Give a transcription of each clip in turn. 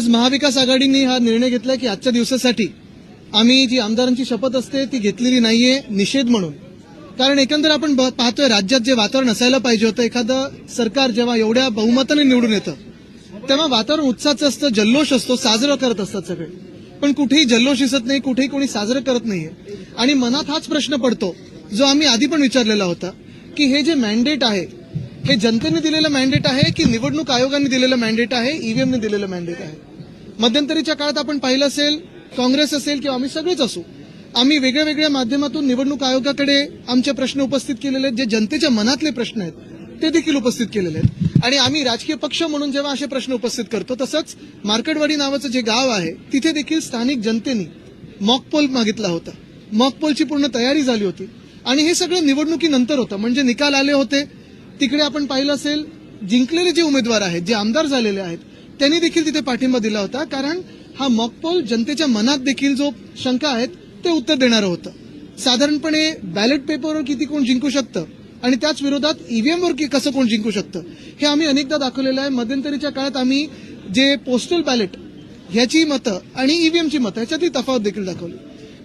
आज महाविकास आघाडीने हा निर्णय घेतला की आजच्या दिवसासाठी आम्ही जी आमदारांची शपथ असते ती घेतलेली नाहीये निषेध म्हणून. कारण एकंदर आपण ब- पाहतोय राज्यात जे वातावरण असायला पाहिजे होतं एखादं सरकार जेव्हा एवढ्या बहुमताने निवडून येतं तेव्हा वातावरण उत्साहाचं असतं जल्लोष असतो साजरं करत असतात सगळे. पण कुठेही जल्लोष दिसत नाही कुठेही कोणी साजरं करत नाहीये. आणि मनात हाच प्रश्न पडतो जो आम्ही आधी पण विचारलेला होता की हे जे मॅन्डेट आहे हे जनतेने दिलेलं मॅन्डेट आहे की निवडणूक आयोगाने दिलेलं मॅन्डेट आहे ईव्हीएमने दिलेलं मॅन्डेट आहे? मध्यंतरीच्या काळात आपण पाहिलं असेल काँग्रेस असेल किंवा आम्ही सगळेच असू आम्ही वेगळ्या वेगळ्या माध्यमातून निवडणूक आयोगाकडे आमचे प्रश्न उपस्थित केलेले आहेत जे जनतेच्या मनातले प्रश्न आहेत ते देखील उपस्थित केलेले आहेत. आणि आम्ही राजकीय पक्ष म्हणून जेव्हा असे प्रश्न उपस्थित करतो तसंच मार्केटवाडी नावाचं जे गाव आहे तिथे देखील स्थानिक जनतेने मॉकपोल मागितला होता. मॉकपोलची पूर्ण तयारी झाली होती. आणि हे सगळं निवडणुकीनंतर होतं म्हणजे निकाल आले होते. तिकडे आपण पाहिलं असेल जिंकलेले जे उमेदवार आहेत जे आमदार झालेले आहेत त्यांनी देखील तिथे पाठिंबा दिला होता कारण हा मॉकपोल जनतेच्या मनात देखील जो शंका आहेत ते उत्तर देणारं होतं. साधारणपणे बॅलेट पेपरवर किती कोण जिंकू शकतं? आणि त्याच विरोधात ईव्हीएमवर कसं कोण जिंकू शकतं? हे आम्ही अनेकदा दाखवलेलं आहे. मध्यंतरीच्या काळात आम्ही जे पोस्टल बॅलेट ह्याची मतं आणि ईव्हीएमची मतं ह्याच्यातली तफावत देखील दाखवली.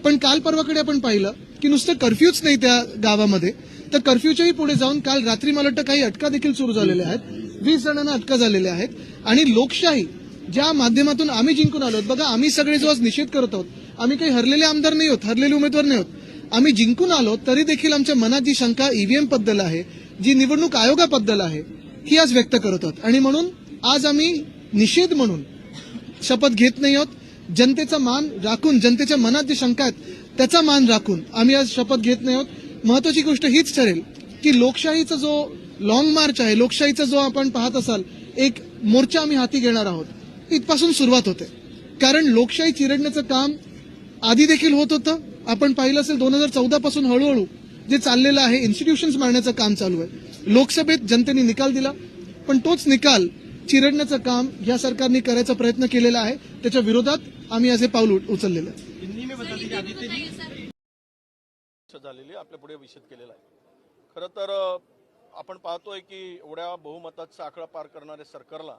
पण काल परवाकडे आपण पाहिलं की नुसतं कर्फ्यूच नाही त्या गावामध्ये. तर कर्फ्यूच्याही पुढे जाऊन काल रात्री मला वाटतं काही अटका देखील सुरू झालेल्या आहेत. वीस जणांना अटका झालेल्या आहेत. आणि लोकशाही ज्या माध्यमातून आम्ही जिंकून आलो आहोत. बघा आम्ही सगळे जो आज निषेध करत आहोत आम्ही काही हरलेले आमदार नाही आहोत हरलेले उमेदवार नाही आहोत. आम्ही जिंकून आलो तरी देखील आमच्या मनात जी शंका ईव्हीएमबद्दल आहे जी निवडणूक आयोगाबद्दल आहे ही आज व्यक्त करत आहोत. आणि म्हणून आज आम्ही निषेध म्हणून शपथ घेत नाही आहोत. जनतेचा मान राखून जनतेच्या मनात जे शंका आहेत त्याचा मान राखून आम्ही आज शपथ घेत नाही आहोत. महत्वाची गोष्ट हीच ठरेल की लोकशाहीचा जो लॉंग मार्च आहे लोकशाहीचा जो आपण पाहत असाल एक मोर्चा आम्ही हाती घेणार आहोत. इथपासून सुरुवात होते. कारण लोकशाही चिरडण्याचं काम आधी देखील होत होतं. आपण पाहिलं असेल दोन हजार चौदा पासून हळूहळू जे चाललेलं आहे इन्स्टिट्यूशन्स मारण्याचं काम चालू आहे. लोकसभेत जनतेने निकाल दिला. पण तोच निकाल चिरडण्याचं काम या सरकारने करायचा प्रयत्न केलेला आहे. त्याच्या विरोधात आम्ही असे पाऊल उचललेलं आहे. झालेली आपल्या पुढे विषय केलेला आहे. खरं तर आपण पाहतोय की एवढ्या बहुमताचा आकडा पार करणाऱ्या सरकारला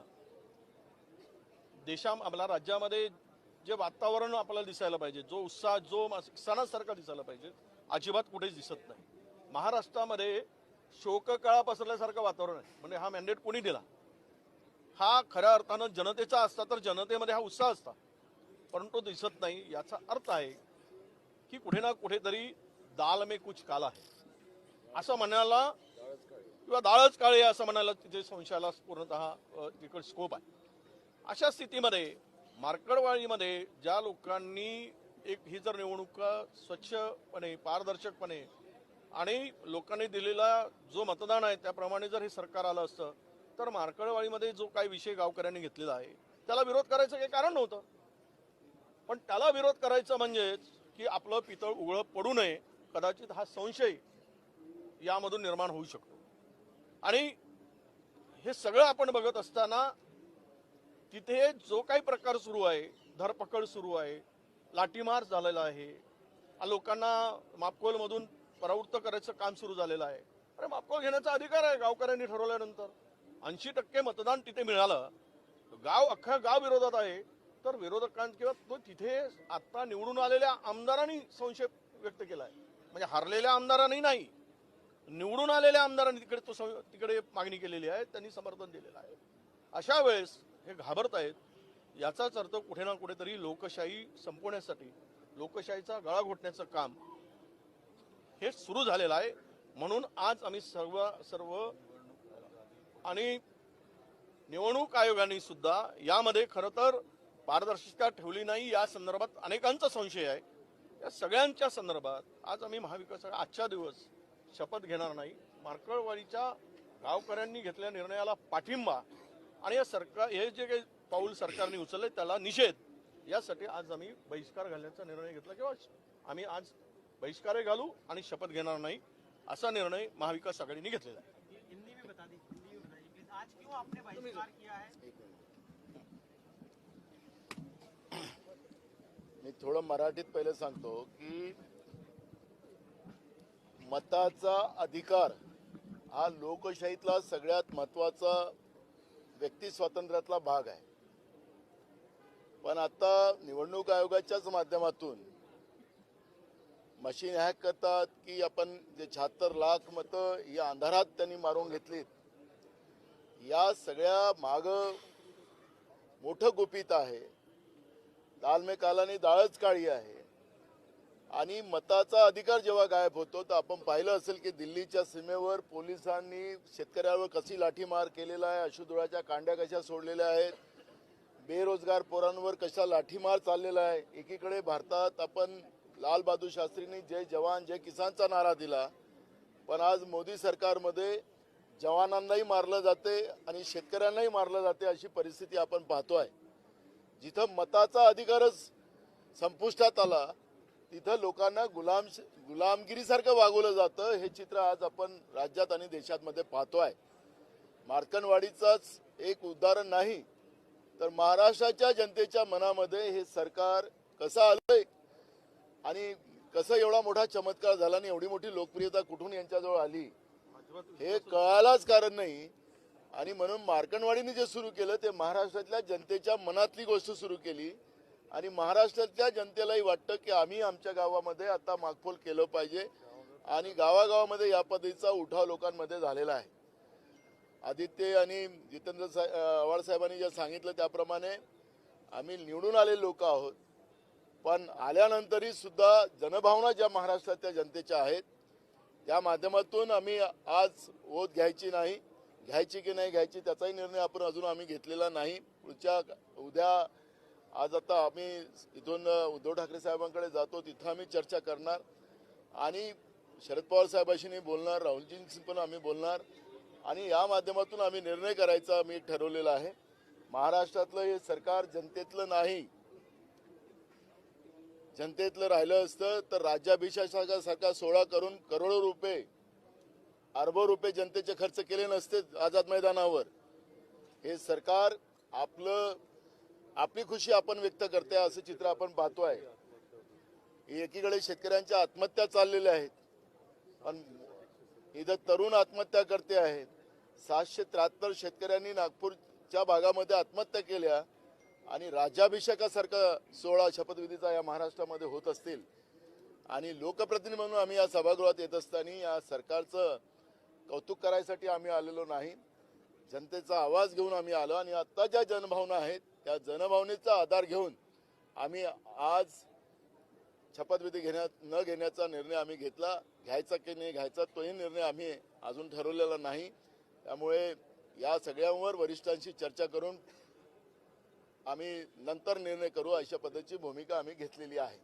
देशा आपल्या राज्यामध्ये जे वातावरण आपल्याला दिसायला पाहिजे जो उत्साह जो सणासारखा दिसायला पाहिजे अजिबात कुठेच दिसत नाही. महाराष्ट्रामध्ये शोककळा पसरल्यासारखं वातावरण आहे. म्हणजे हा मॅन्डेट कोणी दिला? हा खऱ्या अर्थानं जनतेचा असता तर जनतेमध्ये हा उत्साह असता. परंतु दिसत नाही याचा अर्थ आहे की कुठे ना कुठेतरी दाल में कुछ काला आहे असं म्हणायला किंवा दाळच काळे असं म्हणायला तिथे संशयाला पूर्णतः तिकड स्कोप आहे. अशा स्थितीमध्ये मार्कडवाळीमध्ये ज्या लोकांनी एक ही जर निवडणूक स्वच्छपणे पारदर्शकपणे आणि लोकांनी दिलेला जो मतदान आहे त्याप्रमाणे जर हे सरकार आलं असतं तर मार्कळवाळीमध्ये जो काही विषय गावकऱ्यांनी घेतलेला आहे त्याला विरोध करायचं काही कारण नव्हतं. पण त्याला विरोध करायचं म्हणजेच की आपलं पितळ उघळं पडू नये कदाचित हा संशय यामधून निर्माण होऊ शकतो. आणि हे सगळं आपण बघत असताना तिथे जो काही प्रकार सुरू आहे धरपकड सुरू आहे लाठीमार झालेला आहे लोकांना मापकोलमधून परावृत्त करायचं काम सुरू झालेलं आहे. अरे मापकोल घेण्याचा अधिकार आहे गावकऱ्यांनी ठरवल्यानंतर. ऐंशी टक्के मतदान तिथे मिळालं. गाव अख्खा गाव विरोधात आहे. तर विरोधकां किंवा तो तिथे आता निवडून आलेल्या आमदारांनी संशय व्यक्त केला आहे म्हणजे हरलेल्या आमदारांनी नाही. निवडून आलेल्या आमदारांनी तिकडे तो सं- तिकडे मागणी केलेली आहे त्यांनी समर्थन दिलेलं आहे. अशा वेळेस हे घाबरत आहेत याचाच अर्थ कुठे ना कुठेतरी लोकशाही संपवण्यासाठी लोकशाहीचा गळा घोटण्याचं काम हे सुरू झालेलं आहे. म्हणून आज आम्ही सर्व सर्व आणि निवडणूक आयोगाने सुद्धा यामध्ये खरं तर पारदर्शकता ठेवली नाही. या संदर्भात अनेकांचा संशय आहे. या सगळ्यांच्या संदर्भात आज आम्ही महाविकास आजचा दिवस शपथ घेणार नाही. मार्कळवाडीच्या गावकऱ्यांनी घेतलेल्या निर्णयाला पाठिंबा आणि या सरकार हे जे काही पाऊल सरकारने उचलले त्याला निषेध यासाठी आज आम्ही बहिष्कार घालण्याचा निर्णय घेतला किंवा आम्ही आज बहिष्कारही घालू आणि शपथ घेणार नाही असा निर्णय महाविकास आघाडीने घेतलेला आहे. हिंदी में बता दी हिंदी में बताइए प्लीज आज क्यों आपने बहिष्कार किया है? मी थोडं मराठीत पहिले सांगतो की मताचा अधिकार हा लोकशाहीतला सगळ्यात महत्त्वाचा व्यक्ती स्वातंत्र्यातला भाग आहे. पण आता निवडणूक आयोगाच्याच माध्यमातून मशीन हॅक करतात की आपण जे शहात्तर लाख मतं या अंधारात त्यांनी मारून घेतलीत या सगळ्या माग मोठं गुपित आहे. दाल मे कालाने डाळच काळी आहे. आणि मताचा अधिकार जेव्हा गायब होतो तर आपण पाहिलं असेल की दिल्लीच्या सीमेवर पोलिसांनी शेतकऱ्यावर कशी लाठीमार केलेला आहे अशुधुळाच्या कांड्या कशा सोडलेल्या आहेत बेरोजगार पोरांवर कशा लाठीमार चाललेला आहे. एकीकडे भारतात आपण लाल बहादूर शास्त्रींनी जय जवान जय किसानचा नारा दिला पण आज मोदी सरकारमध्ये जवानांनाही मारलं जाते आणि शेतकऱ्यांनाही मारलं जाते अशी परिस्थिती आपण पाहतो आहे जिथं मताचा अधिकारच संपुष्टात आला तिथं लोकांना गुलाम गुलामगिरीसारखं वागवलं जातं. हे चित्र आज आपण राज्यात आणि देशात पाहतोय. मार्कनवाडीचाच एक उदाहरण नाही तर महाराष्ट्राच्या जनतेच्या मनामध्ये हे सरकार कसं आलंय आणि कसं एवढा मोठा चमत्कार झाला आणि एवढी मोठी लोकप्रियता कुठून यांच्याजवळ आली हे कळायलाच कारण नाही. आणि म्हणून मार्कणवाडीने जे सुरू केलं ते महाराष्ट्रातल्या जनतेच्या मनातली गोष्ट सुरू केली. आणि महाराष्ट्रातल्या जनतेलाही वाटतं की आम्ही आमच्या गावामध्ये आता मागफोल केलं पाहिजे. आणि गावागावामध्ये या पद्धतीचा उठाव लोकांमध्ये झालेला आहे. आदित्य आणि जितेंद्र सा आव्हाड साहेबांनी जे सांगितलं त्याप्रमाणे आम्ही निवडून आलेले लोक आहोत. पण आल्यानंतरही सुद्धा जनभावना ज्या महाराष्ट्रातल्या जनतेच्या आहेत त्या माध्यमातून आम्ही आज ओत घ्यायची नाही घ्यायची की नाही घ्यायची त्याचाही निर्णय आपण अजून आम्ही घेतलेला नाही. पुढच्या उद्या आज आता आम्ही इथून उद्धव ठाकरे साहेबांकडे जातो तिथं आम्ही चर्चा करणार. आणि शरद पवार साहेबांशी बोलणार राहुलजींशी पण आम्ही बोलणार. आणि या माध्यमातून आम्ही निर्णय करायचा आम्ही ठरवलेला आहे. महाराष्ट्रातलं हे सरकार जनतेतलं नाही. जनतेतलं राहिलं असतं तर राज्याभिषेकासारखा सोहळा करून करोडो रुपये अरबो रुपये जनतेचे खर्च केले नसते आझाद मैदानावर. हे सरकार आपलं आपली खुशी आपण व्यक्त करते असं चित्र आपण पाहतोय. एकीकडे शेतकऱ्यांच्या आत्महत्या चाललेल्या आहेत पण इथं तरुण आत्महत्या करते आहेत सातशे त्र्याहत्तर शेतकऱ्यांनी नागपूरच्या भागामध्ये आत्महत्या केल्या आणि राज्याभिषेकासारखा सोहळा शपथविधीचा या महाराष्ट्रामध्ये होत असतील. आणि लोकप्रतिनिधी म्हणून आम्ही या सभागृहात येत असताना या सरकारचं कौतुक करायसाठी आम्ही आलेलो नाही. जनतेचा आवाज घेऊन आम्ही आलो आणि आता ज्या जनभावना आहेत त्या जनभावनेचा आधार घेऊन आम्ही आज शपथविधी घेण्या न घेण्याचा निर्णय आम्ही घेतला. घ्यायचा की नाही घ्यायचा तोही निर्णय आम्ही अजून ठरवलेला नाही. त्यामुळे या सगळ्यांवर वरिष्ठांशी चर्चा करून आम्ही नंतर निर्णय करू अशा पद्धतीची भूमिका आम्ही घेतलेली आहे.